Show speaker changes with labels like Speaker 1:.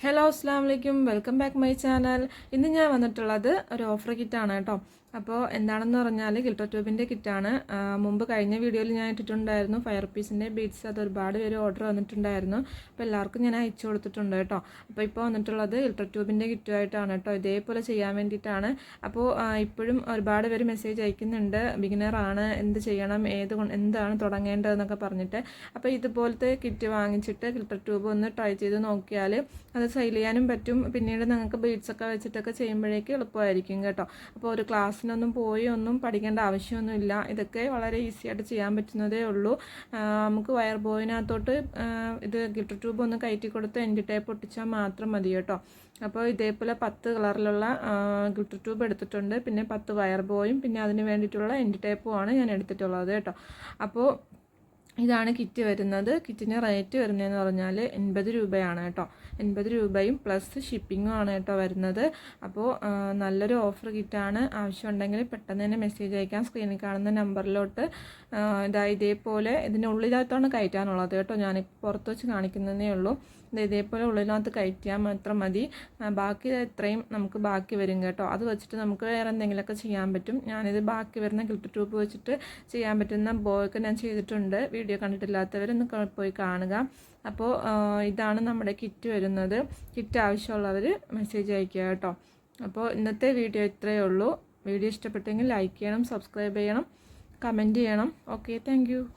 Speaker 1: Hello അസ്സാം വലൈക്കും welcome back my channel ഇന്ന് ഞാൻ വന്നിട്ടുള്ളത് ഒരു ഓഫർ കിറ്റാണ് കേട്ടോ. അപ്പോൾ എന്താണെന്ന് പറഞ്ഞാൽ ഗിൽട്ടർ ട്യൂബിന്റെ കിറ്റാണ്. മുമ്പ് കഴിഞ്ഞ വീഡിയോയിൽ ഞാൻ ഇട്ടിട്ടുണ്ടായിരുന്നു. ഫയർ പീസിന്റെ ബീഡ്സ് അത് ഒരുപാട് പേര് ഓർഡർ വന്നിട്ടുണ്ടായിരുന്നു. അപ്പോൾ എല്ലാവർക്കും ഞാൻ അയച്ചു കൊടുത്തിട്ടുണ്ട് കേട്ടോ. അപ്പോൾ ഇപ്പോൾ വന്നിട്ടുള്ളത് കിൽട്ടോ ട്യൂബിന്റെ കിറ്റുമായിട്ടാണ് കേട്ടോ. ഇതേപോലെ ചെയ്യാൻ വേണ്ടിയിട്ടാണ്. അപ്പോൾ ഇപ്പോഴും ഒരുപാട് പേര് മെസ്സേജ് അയക്കുന്നുണ്ട്. ബിഗിനറാണ് എന്ത് ചെയ്യണം? ഏത് എന്താണ് തുടങ്ങേണ്ടതെന്നൊക്കെ പറഞ്ഞിട്ട്. അപ്പോൾ ഇതുപോലത്തെ കിറ്റ് വാങ്ങിച്ചിട്ട് ഗിൽട്ടർ ട്യൂബ് ഒന്ന് ട്രൈ ചെയ്ത് നോക്കിയാൽ അത് സെയിൽ ചെയ്യാനും പറ്റും. പിന്നീട് നിങ്ങൾക്ക് ബീഡ്സൊക്കെ വെച്ചിട്ടൊക്കെ ചെയ്യുമ്പോഴേക്കും എളുപ്പമായിരിക്കും കേട്ടോ. അപ്പോൾ ഒരു ക്ലാസ്സിനൊന്നും പോയി ഒന്നും പഠിക്കേണ്ട ആവശ്യമൊന്നുമില്ല. ഇതൊക്കെ വളരെ ഈസി ആയിട്ട് ചെയ്യാൻ പറ്റുന്നതേ ഉള്ളൂ. നമുക്ക് വയർ ബോയിനകത്തോട്ട് ഇത് ഗിറ്റർ ട്യൂബ് ഒന്ന് കയറ്റി കൊടുത്ത് എൻഡ് ടേപ്പ് ഒട്ടിച്ചാൽ മാത്രം മതി കേട്ടോ. അപ്പോൾ ഇതേപോലെ പത്ത് കളറിലുള്ള ഗിറ്റർ ട്യൂബ് എടുത്തിട്ടുണ്ട്. പിന്നെ പത്ത് വയർ ബോയും പിന്നെ അതിന് വേണ്ടിയിട്ടുള്ള എൻഡ് ടേപ്പുമാണ് ഞാൻ എടുത്തിട്ടുള്ളത് കേട്ടോ. അപ്പോൾ ഇതാണ് കിറ്റ് വരുന്നത്. കിറ്റിന് റേറ്റ് വരുന്നതെന്ന് പറഞ്ഞാൽ എൺപത് രൂപയാണ് കേട്ടോ. എൺപത് രൂപയും പ്ലസ് ഷിപ്പിങ്ങും ആണ് കേട്ടോ വരുന്നത്. അപ്പോൾ നല്ലൊരു ഓഫർ കിറ്റാണ് ആവശ്യമുണ്ടെങ്കിൽ പെട്ടെന്ന് തന്നെ മെസ്സേജ് അയക്കാം. സ്ക്രീനിൽ കാണുന്ന നമ്പറിലോട്ട് ഇതാ ഇതേപോലെ ഇതിനുള്ളിനകത്താണ് കയറ്റാനുള്ളത് കേട്ടോ. ഞാൻ പുറത്ത് വെച്ച് കാണിക്കുന്നതേ ഉള്ളൂ. ഇത് ഇതേപോലെ ഉള്ളിനകത്ത് കയറ്റിയാൽ മാത്രം മതി. ബാക്കി എത്രയും നമുക്ക് ബാക്കി വരും കേട്ടോ. അത് വെച്ചിട്ട് നമുക്ക് വേറെ എന്തെങ്കിലുമൊക്കെ ചെയ്യാൻ പറ്റും. ഞാനിത് ബാക്കി വരുന്ന ഗിൽറ്റ് ട്യൂബ് വെച്ചിട്ട് ചെയ്യാൻ പറ്റുന്ന ബോയൊക്കെ ഞാൻ ചെയ്തിട്ടുണ്ട്. വീഡിയോ കണ്ടിട്ടില്ലാത്തവരൊന്ന് ക- പോയി കാണുക. അപ്പോൾ ഇതാണ് നമ്മുടെ കിറ്റ് വരുന്നത്. കിറ്റ് ആവശ്യമുള്ളവർ മെസ്സേജ് അയയ്ക്കുക കേട്ടോ. അപ്പോൾ ഇന്നത്തെ വീഡിയോ ഇത്രയേ ഉള്ളൂ. വീഡിയോ ഇഷ്ടപ്പെട്ടെങ്കിൽ ലൈക്ക് ചെയ്യണം സബ്സ്ക്രൈബ് ചെയ്യണം കമന്റ് ചെയ്യണം. Okay thank